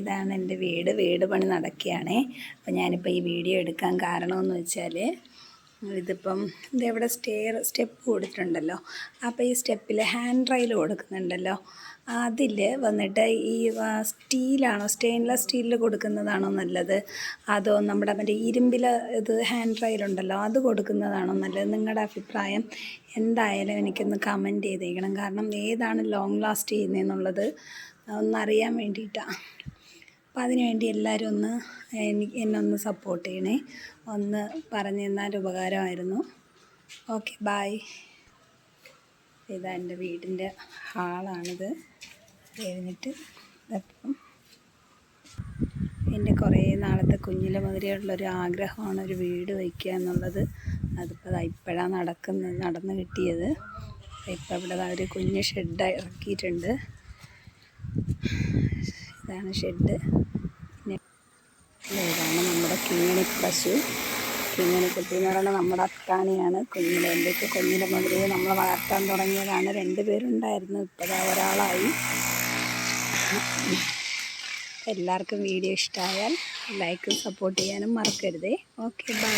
ഇതാണ് എന്റെ വീട്. വീട് പണി നടക്കുകയാണേ. അപ്പോൾ ഞാനിപ്പോൾ ഈ വീഡിയോ എടുക്കാൻ കാരണമെന്ന് വെച്ചാൽ ഇതിപ്പം ഇതെവിടെ സ്റ്റെയർ സ്റ്റെപ്പ് കൊടുത്തിട്ടുണ്ടല്ലോ. അപ്പോൾ ഈ സ്റ്റെപ്പിൽ ഹാൻഡ് റൈൽ കൊടുക്കുന്നുണ്ടല്ലോ. അതിൽ വന്നിട്ട് ഈ സ്റ്റീലാണോ സ്റ്റെയിൻലെസ് സ്റ്റീലിൽ കൊടുക്കുന്നതാണോ നല്ലത്? അതോ നമ്മുടെ മറ്റേ ഇരുമ്പിൽ ഇത് ഹാൻഡ് റൈലുണ്ടല്ലോ അത് കൊടുക്കുന്നതാണോ നല്ലത്? നിങ്ങളുടെ അഭിപ്രായം എന്തായാലും എനിക്കൊന്ന് കമന്റ് ചെയ്തേക്കണം. കാരണം ഏതാണ് ലോങ് ലാസ്റ്റ് ചെയ്യുന്നതെന്നുള്ളത് ഒന്നറിയാൻ വേണ്ടിയിട്ടാണ്. അപ്പം അതിനുവേണ്ടി എല്ലാവരും ഒന്ന് എനിക്ക് എന്നെ ഒന്ന് സപ്പോർട്ട് ചെയ്യണേ. ഒന്ന് പറഞ്ഞു തന്നാൽ ഉപകാരമായിരുന്നു. ഓക്കെ ബായ് ഇതാ എന്റെ വീടിന്റെ ഹാളാണിത്. കഴിഞ്ഞിട്ട് ഇതപ്പം. എന്റെ കുറേ നാളത്തെ കുഞ്ഞിലെ മുതലേയുള്ളൊരു ആഗ്രഹമാണ് ഒരു വീട് വയ്ക്കുക എന്നുള്ളത്. അതിപ്പോൾ അതാ ഇപ്പോഴാണ് നടക്കുന്നത് നടന്നു കിട്ടിയത്. ഇപ്പോൾ ഇവിടെ ഒരു കുഞ്ഞ് ഷെഡ് ഇറക്കിയിട്ടുണ്ട്. ഇതാണ് ഷെഡ്. ഇതാണ് നമ്മുടെ കിങ്ങിണി പശു. കിങ്ങണി കുട്ടി എന്ന് പറയുന്നത് നമ്മുടെ അത്താണിയാണ്. കുഞ്ഞിലെ എന്റെയൊക്കെ കുഞ്ഞിലെ മുതലേ നമ്മൾ വളർത്താൻ തുടങ്ങിയതാണ്. രണ്ട് പേരുണ്ടായിരുന്നു. ഇപ്പോഴാ ഒരാളായി. എല്ലാവർക്കും വീഡിയോ ഇഷ്ടമായാൽ ലൈക്കും സപ്പോർട്ട് ചെയ്യാനും മറക്കരുതേ. Okay bye.